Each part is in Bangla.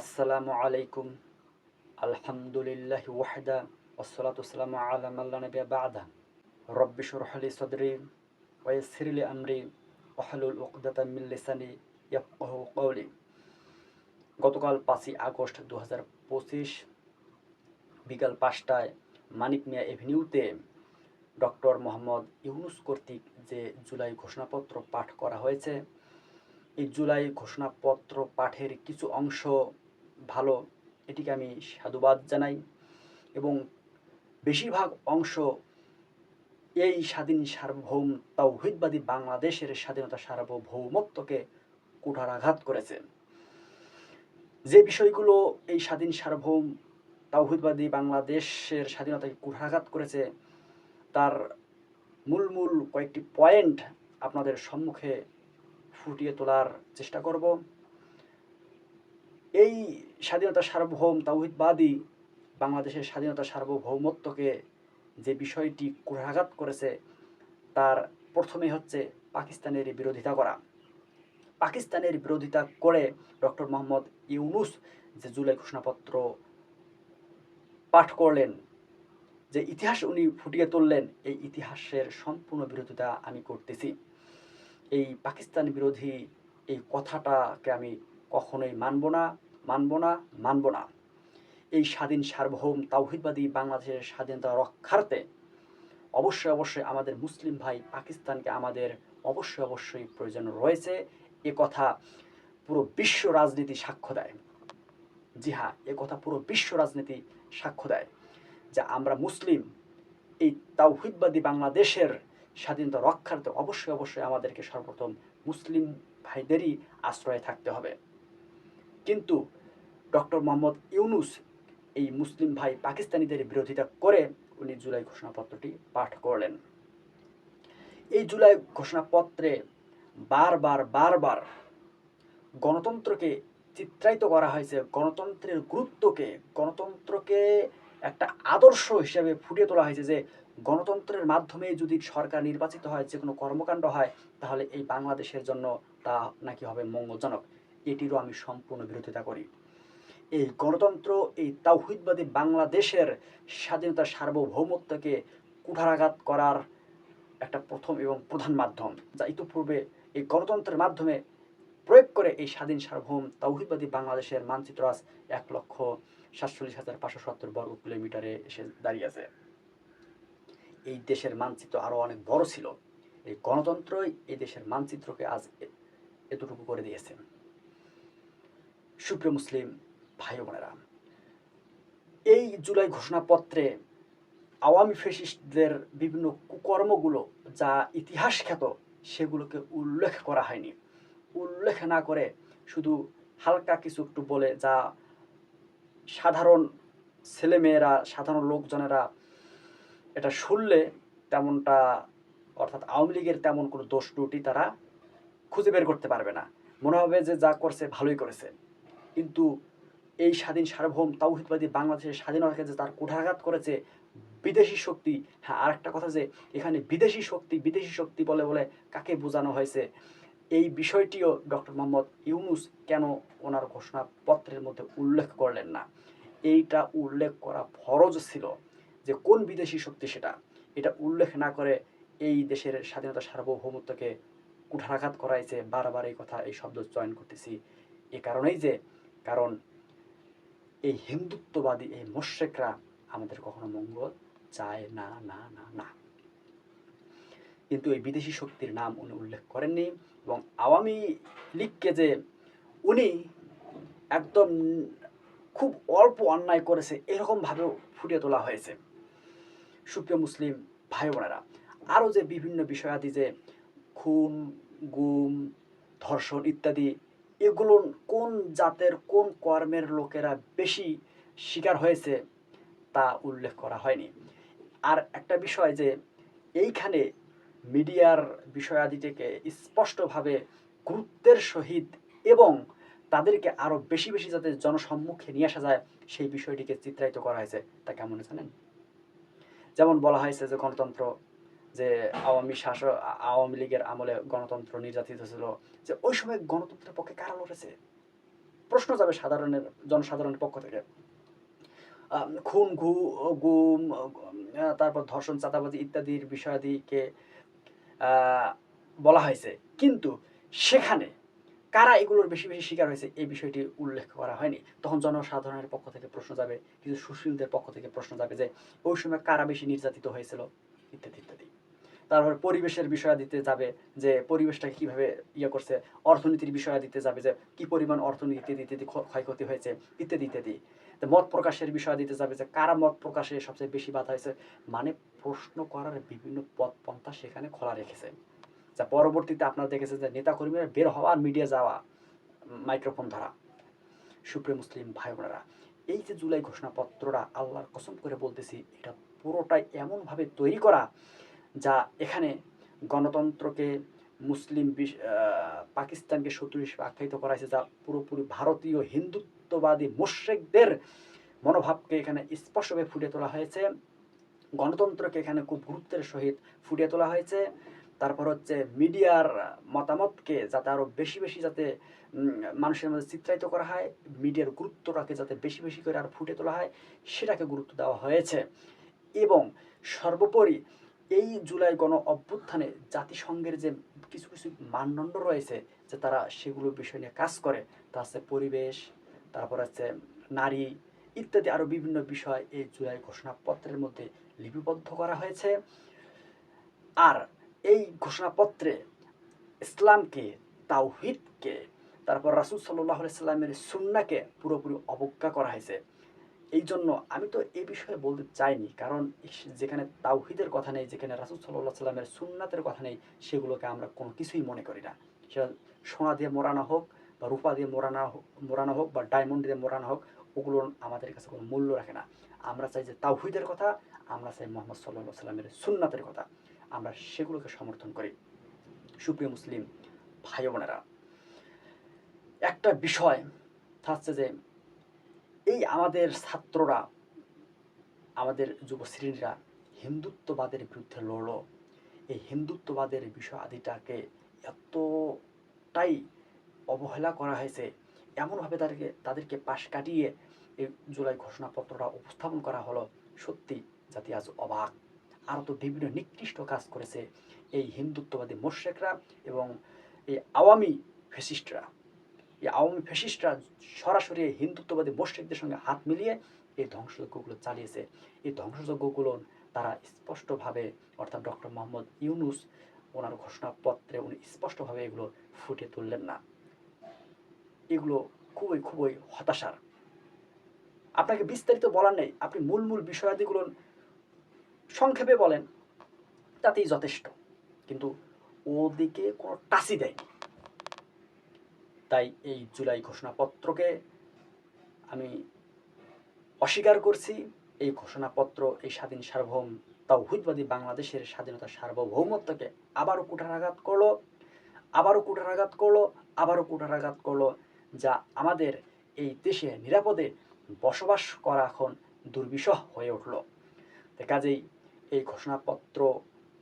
আসসালামু আলাইকুম। আলহামদুলিল্লাহ ওয়াহদা ওসলাতু সালামু আলা মাল্লা নবিয়া বাদা। রব্বি শরহলি সদরি ওয়াইসিরলি আমরি ওয়াহলুল উকদাতা মিন লিসানি ইয়াফকাহু কওলি গতকাল পাঁচই আগস্ট দু হাজার পঁচিশ, বিকাল পাঁচটায় মানিক মিয়া এভিনিউতে ডক্টর মোহাম্মদ ইউনুস কর্তৃক যে জুলাই ঘোষণাপত্র পাঠ করা হয়েছে, এই জুলাই ঘোষণাপত্র পাঠের কিছু অংশ ভালো, এটিকে আমি সাধুবাদ জানাই এবং বেশিরভাগ অংশ এই স্বাধীন সার্বভৌম তাওহিদবাদী বাংলাদেশের স্বাধীনতা সার্বভৌমত্বকে কুঠারাঘাত করেছে। যে বিষয়গুলো এই স্বাধীন সার্বভৌম তাওহিদবাদী বাংলাদেশের স্বাধীনতাকে কুঠারাঘাত করেছে, তার মূল মূল কয়েকটি পয়েন্ট আপনাদের সম্মুখে ফুটিয়ে তোলার চেষ্টা করব। এই স্বাধীনতা সার্বভৌম তাওহিদবাদী বাংলাদেশের স্বাধীনতা সার্বভৌমত্বকে যে বিষয়টি কুঠারাঘাত করেছে, তার প্রথমে হচ্ছে পাকিস্তানের বিরোধিতা করা। পাকিস্তানের বিরোধিতা করে ডক্টর মোহাম্মদ ইউনুস যে জুলাই ঘোষণাপত্র পাঠ করলেন, যে ইতিহাস উনি ফুটিয়ে তুললেন, এই ইতিহাসের সম্পূর্ণ বিরোধিতা আমি করতেছি। এই পাকিস্তান বিরোধী এই কথাটাকে আমি কখনোই মানব না মানব না মানব না। এই স্বাধীন সার্বভৌম তাওহিদবাদী বাংলাদেশের স্বাধীনতা রক্ষার্থে অবশ্যই অবশ্যই আমাদের মুসলিম ভাই পাকিস্তানকে আমাদের অবশ্যই অবশ্যই প্রয়োজন রয়েছে। এ কথা পুরো বিশ্ব রাজনীতি সাক্ষ্য দেয়। জি হ্যাঁ এ কথা পুরো বিশ্ব রাজনীতি সাক্ষ্য দেয় যে আমরা মুসলিম। এই তাওহিদবাদী বাংলাদেশের স্বাধীনতা রক্ষার্থে অবশ্যই অবশ্যই আমাদেরকে সর্বপ্রথম মুসলিম ভাইদেরই আশ্রয়ে থাকতে হবে। কিন্তু ডক্টর মোহাম্মদ ইউনুস এই মুসলিম ভাই পাকিস্তানিদের বিরোধিতা করে উনি জুলাই ঘোষণাপত্রটি পাঠ করলেন। এই জুলাই ঘোষণাপত্রে বারবার বারবার গণতন্ত্রকে চিত্রায়িত করা হয়েছে, গণতন্ত্রের গুরুত্বকে, গণতন্ত্রকে একটা আদর্শ হিসেবে ফুটিয়ে তোলা হয়েছে যে গণতন্ত্রের মাধ্যমে যদি সরকার নির্বাচিত হয় যে কোনো কর্মকাণ্ড হয়, তাহলে এই বাংলাদেশের জন্য তা নাকি হবে মঙ্গলজনক। এটিরও আমি সম্পূর্ণ বিরোধিতা করি। এই গণতন্ত্র, এই তাওহিদবাদী বাংলাদেশের স্বাধীনতা সার্বভৌমত্বকে কুঠারাঘাত করার একটা প্রথম এবং প্রধান মাধ্যম, যা ইতিপূর্বে এই গণতন্ত্রের মাধ্যমে প্রয়োগ করে এই স্বাধীন সার্বভৌম তাওহিদবাদী বাংলাদেশের মানচিত্র আজ এক লক্ষ সাতচল্লিশ হাজার পাঁচশো সত্তর বর্গ কিলোমিটারে এসে দাঁড়িয়ে আছে। এই দেশের মানচিত্র আরও অনেক বড় ছিল। এই গণতন্ত্রই এই দেশের মানচিত্রকে আজ এতটুকু করে দিয়েছে। সুপ্রিয় মুসলিম ভাই বোনেরা, এই জুলাই ঘোষণাপত্রে আওয়ামী ফেসিস্টদের বিভিন্ন কুকর্মগুলো যা ইতিহাস খ্যাত, সেগুলোকে উল্লেখ করা হয়নি। উল্লেখ না করে শুধু হালকা কিছু একটু বলে যা সাধারণ ছেলেমেয়েরা, সাধারণ লোকজনেরা এটা শুনলে তেমনটা, অর্থাৎ আওয়ামী লীগের তেমন কোনো দোষ ত্রুটি তারা খুঁজে বের করতে পারবে না। মনে হবে যে যা করছে ভালোই করেছে। কিন্তু এই স্বাধীন সার্বভৌম তাওহিদবাদী বাংলাদেশের স্বাধীনতাকে যে তার কুঠারাঘাত করেছে বিদেশি শক্তি। হ্যাঁ আরেকটা কথা যে এখানে বিদেশি শক্তি বিদেশি শক্তি বলে বলে কাকে বোঝানো হয়েছে? এই বিষয়টিও ডক্টর মোহাম্মদ ইউনুস কেন ওনার ঘোষণাপত্রের মধ্যে উল্লেখ করলেন না? এইটা উল্লেখ করা ফরজ ছিল যে কোন বিদেশি শক্তি সেটা। এটা উল্লেখ না করে এই দেশের স্বাধীনতা সার্বভৌমত্বকে কুঠারাঘাত করাইছে। বারবার এই কথা, এই শব্দ চয়ন করতেছি। এ কারণেই যে কারণ এই হিন্দুত্ববাদী, এই মোশেকরা আমাদের কখনো মঙ্গল চায় না না না না। কিন্তু এই বিদেশি শক্তির নাম উনি উল্লেখ করেননি এবং আওয়ামী লীগকে যে উনি একদম খুব অল্প অন্যায় করেছে, এরকমভাবেও ফুটিয়ে তোলা হয়েছে। সুপ্রিয় মুসলিম ভাই বোনেরা, আরও যে বিভিন্ন বিষয়াদি যে খুন, গুম, ধর্ষণ ইত্যাদি এগুলো কোন জাতের, কোন কর্মের লোকেরা বেশি শিকার হয়েছে তা উল্লেখ করা হয়নি। আর একটা বিষয় যে, এইখানে মিডিয়ার বিষয়াদিটিকে স্পষ্টভাবে গুরুত্বের সহিত এবং তাদেরকে আরও বেশি বেশি যাতে জনসম্মুখে নিয়ে আসা যায়, সেই বিষয়টিকে চিত্রায়িত করা হয়েছে। তা কেমন জানেন? যেমন বলা হয়েছে যে গণতন্ত্র যে আওয়ামী শাসক আওয়ামী লীগের আমলে গণতন্ত্র নির্যাতিত ছিল, যে ওই সময় গণতন্ত্রের পক্ষে কারা লড়েছে? প্রশ্ন যাবে সাধারণের, জনসাধারণের পক্ষ থেকে। খুন, ঘু, গুম তারপর ধর্ষণ, চাঁদাবাজি ইত্যাদির বিষয়াদিকে বলা হয়েছে। কিন্তু সেখানে কারা এগুলোর বেশি বেশি শিকার হয়েছে এই বিষয়টি উল্লেখ করা হয়নি। তখন জনসাধারণের পক্ষ থেকে প্রশ্ন যাবে, কিছু সুশীলদের পক্ষ থেকে প্রশ্ন যাবে যে, ওই সময় কারা বেশি নির্যাতিত হয়েছিল? ইত্যাদি ইত্যাদি। তারপর পরিবেশের বিষয় দিতে যাবে, যে পরিবেশটাকে কীভাবে ইয়ে করছে, অর্থনীতির বিষয় দিতে যাবে, যে কি পরিমাণ অর্থনীতি ইত্যাদি ক্ষয়ক্ষতি হয়েছে, ইত্যাদি ইত্যাদি। তো মত প্রকাশের বিষয় দিতে যাবে, যে কারা মত প্রকাশে সবচেয়ে বেশি বাধা হয়েছে মানে প্রশ্ন করার বিভিন্ন পথ পন্থা সেখানে খোলা রেখেছে। যা পরবর্তীতে আপনারা দেখেছেন যে নেতাকর্মীরা বের হওয়া, মিডিয়া যাওয়া মাইক্রোফোন ধরা, সুপ্রিয় মুসলিম ভাই বোনেরা এই যে জুলাই ঘোষণাপত্রটা আল্লাহর কসম করে বলতেছি, এটা পুরোটাই এমনভাবে তৈরি করা যা এখানে গণতন্ত্রকে মুসলিম পাকিস্তানকে শত্রু হিসেবে আখ্যায়িত করা হয়েছে, যা পুরোপুরি ভারতীয় হিন্দুত্ববাদী মুশ্রেকদের মনোভাবকে এখানে স্পষ্টভাবে ফুটিয়ে তোলা হয়েছে। গণতন্ত্রকে এখানে খুব গুরুত্বের সহিত ফুটিয়ে তোলা হয়েছে। তারপর হচ্ছে মিডিয়ার মতামতকে যাতে আরও বেশি বেশি যাতে মানুষের মধ্যে চিত্রায়িত করা হয়, মিডিয়ার গুরুত্বটাকে যাতে বেশি বেশি করে আর ফুটিয়ে তোলা হয়, সেটাকে গুরুত্ব দেওয়া হয়েছে। এবং সর্বোপরি এই জুলাই গণ অভ্যুত্থানে জাতিসংঘের যে কিছু কিছু মানদণ্ড রয়েছে, যে তারা সেগুলো বিষয় নিয়ে কাজ করে, তা হচ্ছে পরিবেশ, তারপর হচ্ছে নারী ইত্যাদি আরও বিভিন্ন বিষয় এই জুলাই ঘোষণাপত্রের মধ্যে লিপিবদ্ধ করা হয়েছে। আর এই ঘোষণাপত্রে ইসলামকে, তাওহিদকে, তারপর রাসুল সাল্লাহ সাল্লামের সুন্নাকে পুরোপুরি অবজ্ঞা করা হয়েছে। এই জন্য আমি তো এই বিষয়ে বলতে চাইনি, কারণ যেখানে তাওহিদের কথা নেই, যেখানে রাসুল সাল্লাহ সাল্লামের সুন্নাতের কথা নেই, সেগুলোকে আমরা কোনো কিছুই মনে করি না। সেটা সোনা দিয়ে মোড়ানো হোক বা রূপা দিয়ে মোড়ানো হোক মোড়ানো হোক বা ডায়মন্ড দিয়ে মোড়ানো হোক, ওগুলো আমাদের কাছে কোনো মূল্য রাখে না। আমরা চাই যে তাওহিদের কথা, আমরা চাই মোহাম্মদ সাল্লাহ সাল্লামের সুন্নাতের কথা। আমরা সেগুলোকে সমর্থন করি। সুপ্রিয় মুসলিম ভাই বোনেরা, একটা বিষয় থাকছে যে এই আমাদের ছাত্ররা, আমাদের যুবশ্রেণীরা হিন্দুত্ববাদের বিরুদ্ধে লড়ল। এই হিন্দুত্ববাদের বিষয় আদিটাকে এতটাই অবহেলা করা হয়েছে, এমনভাবে তাদেরকে তাদেরকে পাশ কাটিয়ে এই জুলাই ঘোষণাপত্রটা উপস্থাপন করা হলো, সত্যি জাতি আজ অবাক। আরও তো বিভিন্ন নিকৃষ্ট কাজ করেছে এই হিন্দুত্ববাদী মোর্শেকরা এবং এই আওয়ামী ফেসিস্টরা। এই আওয়ামী ফ্যাসিস্টরা সরাসরি হিন্দুত্ববাদী মোর্শেকদের সঙ্গে হাত মিলিয়ে এই ধ্বংসযজ্ঞগুলো চালিয়েছে। এই ধ্বংসযজ্ঞগুলো তারা স্পষ্টভাবে, অর্থাৎ ডক্টর মোহাম্মদ ইউনুস, ওনার ঘোষণাপত্রে উনি স্পষ্টভাবে এগুলো ফুটিয়ে তুললেন না। এগুলো খুবই খুবই হতাশার। আপনাকে বিস্তারিত বলার নেই, আপনি মূল মূল বিষয়াদিগুলো সংক্ষেপে বলেন, তাতেই যথেষ্ট। কিন্তু ওদিকে কোনো টাচই দেয়নি। তাই এই জুলাই ঘোষণাপত্রকে আমি অস্বীকার করছি। এই ঘোষণাপত্র, এই স্বাধীন সার্বভৌম তাওহিদবাদী বাংলাদেশের স্বাধীনতা সার্বভৌমত্বকে আবারও কুঠারাঘাত করল, আবারও কুঠারাঘাত করল, আবারও কুঠারাঘাত করল, যা আমাদের এই দেশে নিরাপদে বসবাস করা এখন দুর্বিষহ হয়ে উঠল। কাজেই এই ঘোষণাপত্র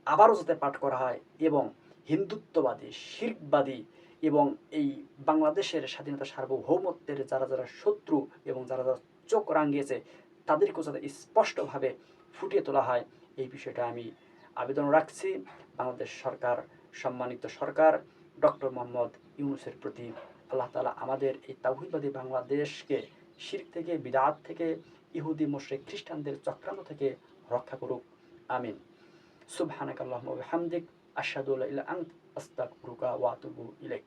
আবারও যাতে পাঠ করা হয় এবং হিন্দুত্ববাদী, শির্কবাদী এবং এই বাংলাদেশের স্বাধীনতা সার্বভৌমত্বের যারা যারা শত্রু এবং যারা যারা চোখ রাঙিয়েছে, তাদেরকেও যাতে স্পষ্টভাবে ফুটিয়ে তোলা হয়, এই বিষয়টা আমি আবেদন রাখছি। বাংলাদেশ সরকার, সম্মানিত সরকার, ডক্টর মোহাম্মদ ইউনুসের প্রতি আল্লাহ তালা আমাদের এই তাহিদবাদী বাংলাদেশকে শির থেকে, বিদাত থেকে, ইহুদি, মুশরিক, খ্রিস্টানদের চক্রান্ত থেকে রক্ষা করুক। আমিন। সুবহানাক আল্লাহুম্মা ওয়া বিহামদিক, আশহাদু আল্লা ইলাহা ইল্লা আনতা। আস্তাগফিরুকা ওয়া আতুবু ইলাইক